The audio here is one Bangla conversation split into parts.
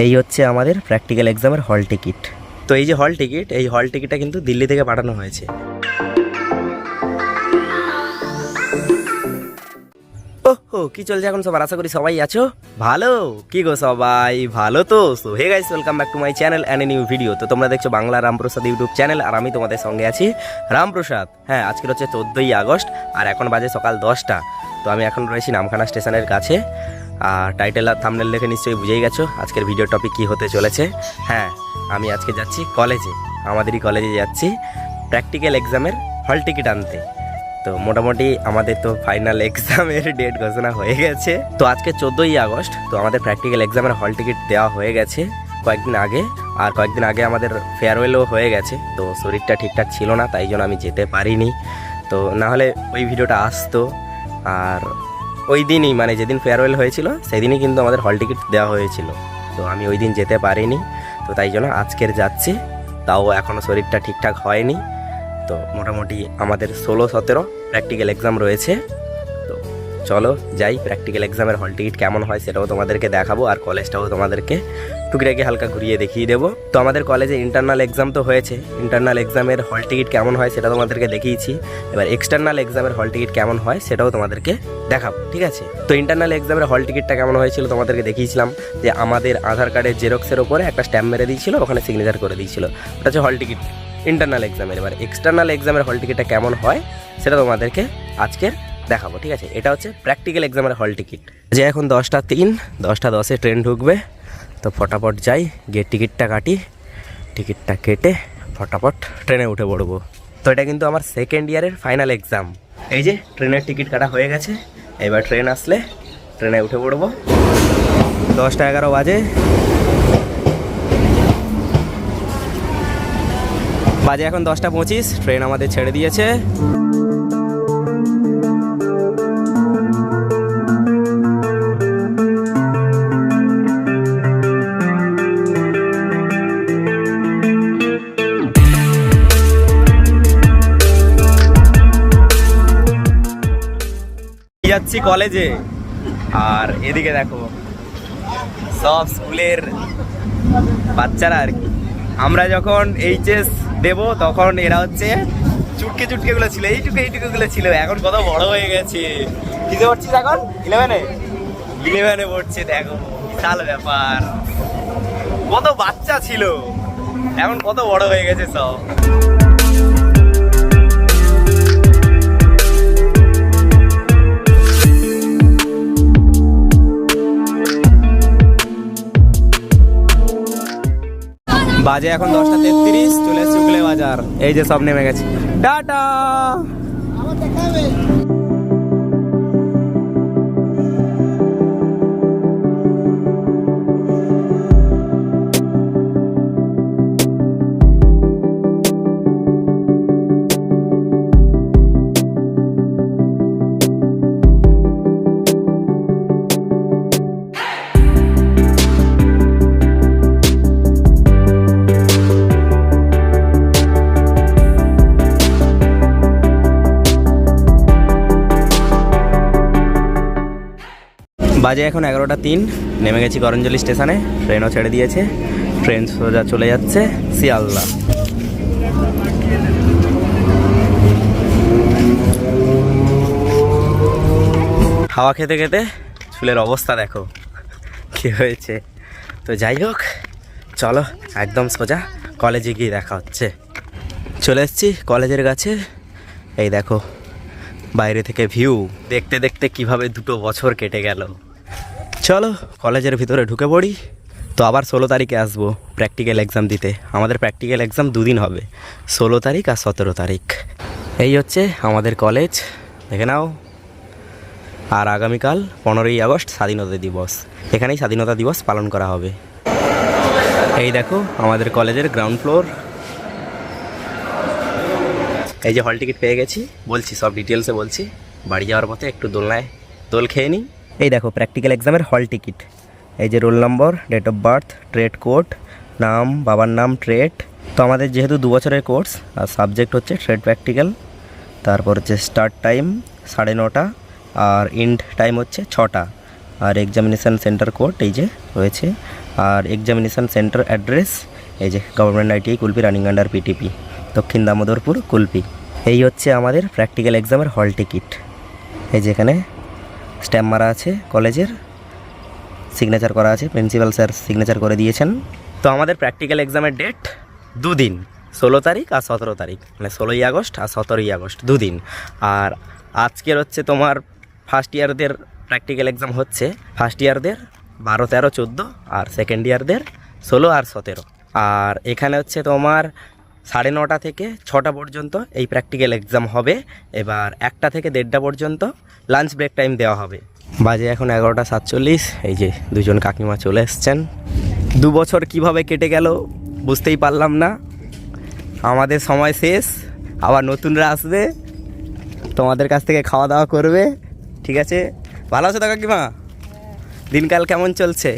এই হচ্ছে আমাদের প্র্যাকটিক্যাল এক্সামের হল টিকিট তো এই যে হল টিকিট এই হল টিকিটটা কিন্তু দিল্লি থেকে পাঠানো হয়েছে। ওহো, কি চলছে এখন সবার? আশা করি সবাই আছো। ভালো? কি গো সবাই? ভালো তো? So hey guys welcome back to my channel and new video তো তোমরা দেখছ বাংলা রামপ্রসাদ ইউটিউব চ্যানেল আর আমি তোমাদের সঙ্গে আছি রামপ্রসাদ হ্যাঁ আজকের হচ্ছে চোদ্দোই আগস্ট, আর এখন বাজে সকাল দশটা। তো আমি এখন রয়েছি নামখানা স্টেশনের কাছে। আর টাইটেল আর থামনেল দেখে নিশ্চয়ই বুঝেই গেছো আজকের ভিডিও টপিক কী হতে চলেছে। হ্যাঁ আমি আজকে যাচ্ছি কলেজে আমাদেরই কলেজে যাচ্ছি প্র্যাকটিক্যাল এক্সামের হল টিকিট আনতে। তো মোটামুটি আমাদের তো ফাইনাল এক্সামের ডেট ঘোষণা হয়ে গেছে। তো আজকে চোদ্দোই আগস্ট, তো আমাদের প্র্যাকটিক্যাল এক্সামের হল টিকিট দেওয়া হয়ে গেছে কয়েকদিন আগে। আর কয়েকদিন আগে আমাদের ফেয়ারওয়েলও হয়ে গেছে। তো শরীরটা ঠিকঠাক ছিল না, তাই জন্য আমি যেতে পারিনি। তো না হলে ওই ভিডিওটা আসতো। আর ওই দিনই মানে যেদিন ফেয়ারওয়েল হয়েছিল, সেদিনই কিন্তু আমাদের হল টিকিট দেওয়া হয়েছিল। তো আমি ওই দিন যেতে পারিনি, তো তাই জন্য আজকের যাচ্ছি। তাও এখনও শরীরটা ঠিকঠাক হয়নি। তো মোটামুটি আমাদের ষোলো, সতেরো প্র্যাকটিক্যাল এক্সাম রয়েছে। চলো যাই প্র্যাকটিক্যাল এক্সামের হল টিকিট কেমন হয় সেটাও তোমাদেরকে দেখাবো আর কলেজটাও তোমাদেরকে টুকিটাকি হালকা ঘুরিয়ে দেখিয়ে দেবো। তো আমাদের কলেজে ইন্টারনাল এক্সাম তো হয়েছে ইন্টারনাল এক্সামের হল টিকিট কেমন হয় সেটা তোমাদেরকে দেখিয়েছি। এবার এক্সটার্নাল এক্সামের হল টিকিট কেমন হয় সেটাও তোমাদেরকে দেখাবো, ঠিক আছে? তো ইন্টারনাল এক্সামের হল টিকিটটা কেমন হয়েছিল তোমাদেরকে দেখিয়েছিলাম যে আমাদের আধার কার্ডের জেরক্সের ওপরে একটা স্ট্যাম্প মেরে দিয়েছিল, ওখানে সিগনেচার করে দিয়েছিল। ওটা হচ্ছে হল টিকিট ইন্টারনাল এক্সামের এবার এক্সটার্নাল এক্সামের হল টিকিটটা কেমন হয় সেটা তোমাদেরকে আজকের দেখাবো, ঠিক আছে? এটা হচ্ছে প্র্যাকটিক্যাল এক্সামের হল টিকিট যে এখন দশটা তিন, দশটা দশে ট্রেন ঢুকবে, তো ফটাফট যাই, গিয়ে টিকিটটা কাটি টিকিটটা কেটে ফটাফট ট্রেনে উঠে পড়ব। তো এটা কিন্তু আমার সেকেন্ড ইয়ারের ফাইনাল এক্সাম এই যে ট্রেনের টিকিট কাটা হয়ে গেছে, এবার ট্রেন আসলে ট্রেনে উঠে পড়ব। দশটা এগারো বাজে। বাজে এখন দশটা পঁচিশ ট্রেন আমাদের ছেড়ে দিয়েছে। যাচ্ছি কলেজে। আর এদিকে দেখো, সব স্কুলের বাচ্চারা আর কি। আমরা যখন এইচএস দেব, তখন এরা হচ্ছে চুটকে চুটকে গুলো ছিল, এইটুকু এইটুকু গুলো ছিল। এখন কত বড় হয়ে গেছে। কিসে পড়ছিস এখন? ইলেভেনে ইলেভেনে পড়ছে, দেখো, বিশাল ব্যাপার। কত বাচ্চা ছিল। এখন কত বড় হয়ে গেছে সব। বাজে এখন দশটা তেত্রিশ চলে এসছি বাজার। এই যে সব নেমে গেছে। টাটা! বাজে এখন এগারোটা তিন, নেমে গেছি করঞ্জলি স্টেশনে ট্রেনও ছেড়ে দিয়েছে ট্রেন সোজা চলে যাচ্ছে শিয়ালদা। হাওয়া খেতে খেতে চুলের অবস্থা দেখো, কি হয়েছে। তো যাই হোক, চলো একদম সোজা কলেজে গিয়ে দেখা হচ্ছে। চলে এসেছি কলেজের কাছে, এই দেখো, বাইরে থেকে ভিউ দেখতে দেখতে কীভাবে দুটো বছর কেটে গেল। চলো, কলেজের ভিতরে ঢুকে পড়ি। তো আবার ষোলো তারিখে আসব প্র্যাকটিক্যাল এক্সাম দিতে। আমাদের প্র্যাকটিক্যাল এক্সাম দুদিন হবে, ষোলো তারিখ আর সতেরো তারিখ। এই হচ্ছে আমাদের কলেজ, দেখে নাও। আর আগামীকাল পনেরোই আগস্ট স্বাধীনতা দিবস, এখানেই স্বাধীনতা দিবস পালন করা হবে। এই দেখো, আমাদের কলেজের গ্রাউন্ড ফ্লোর এই যে হল টিকিট পেয়ে গেছি, বলছি সব ডিটেলসে বলছি, বাড়ি যাওয়ার পথে একটু দোলনায় দোল খেয়ে নিই। এই দেখো প্র্যাকটিক্যাল এক্সামের হল টিকিট এই যে roll number date of birth trade code নাম, বাবার নাম ট্রেড তো আমাদের যেহেতু দু বছরের কোর্স আর সাবজেক্ট হচ্ছে ট্রেড প্র্যাকটিক্যাল তারপর হচ্ছে স্টার্ট টাইম সাড়ে নটা, আর ইন্ড টাইম হচ্ছে ছটা, আর এক্সামিনেশান সেন্টার কোড এই যে রয়েছে, আর এক্সামিনেশন সেন্টার অ্যাড্রেস এই যে government ITI Kulpi running under PTP Dakshin Damodarpur, Kulpi. এই হচ্ছে আমাদের প্র্যাকটিক্যাল এক্সামের হল টিকিট এই যেখানে স্ট্যাম্প মারা আছে কলেজের। সিগনেচার করা আছে প্রিন্সিপাল স্যার সিগনেচার করে দিয়েছেন। তো আমাদের প্র্যাকটিক্যাল এক্সামের ডেট দুদিন, ষোলো তারিখ আর সতেরো তারিখ। মানে ষোলোই আগস্ট আর সতেরোই আগস্ট, দুদিন। আর আজকের হচ্ছে তোমার ফার্স্ট ইয়ারদের প্র্যাকটিক্যাল এক্সাম হচ্ছে। ফার্স্ট ইয়ারদের বারো, তেরো, চোদ্দ আর সেকেন্ড ইয়ারদের ষোলো আর সতেরো। আর এখানে হচ্ছে তোমার সাড়ে নটা থেকে ছটা পর্যন্ত এই প্র্যাকটিক্যাল এক্সাম হবে। এবার একটা থেকে দেড়টা পর্যন্ত লাঞ্চ ব্রেক টাইম দেওয়া হবে। বাজে এখন এগারোটা সাতচল্লিশ এই যে দুজন কাকিমা চলে এসছেন। দু বছর কীভাবে কেটে গেল বুঝতেই পারলাম না। আমাদের সময় শেষ আবার নতুনরা আসবে তোমাদের কাছ থেকে খাওয়া দাওয়া করবে ঠিক আছে? ভালো আছো তো কাকিমা? দিনকাল কেমন চলছে?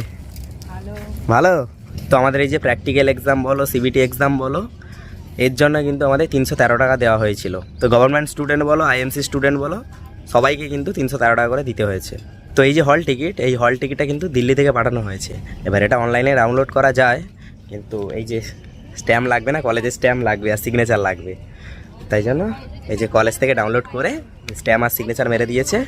ভালো। তো আমাদের এই যে প্র্যাকটিক্যাল এক্সাম বলো সিবিটি এক্সাম বলো এর জন্য কিন্তু আমাদের তিনশো তেরো টাকা দেওয়া হয়েছিল। তো গভর্নমেন্ট স্টুডেন্ট বলো আইএমসি স্টুডেন্ট বলো, সবাইকে কিন্তু তিনশো তেরো টাকা করে দিতে হয়েছে। তো এই যে হল টিকিট এই হল টিকিটটা কিন্তু দিল্লি থেকে পাঠানো হয়েছে। এবার এটা অনলাইনে ডাউনলোড করা যায়, কিন্তু এই যে স্ট্যাম্প লাগবে না কলেজের স্ট্যাম্প লাগবে আর সিগনেচার লাগবে। তাই জন্য এই যে কলেজ থেকে ডাউনলোড করে স্ট্যাম্প আর সিগনেচার মেরে দিয়েছে।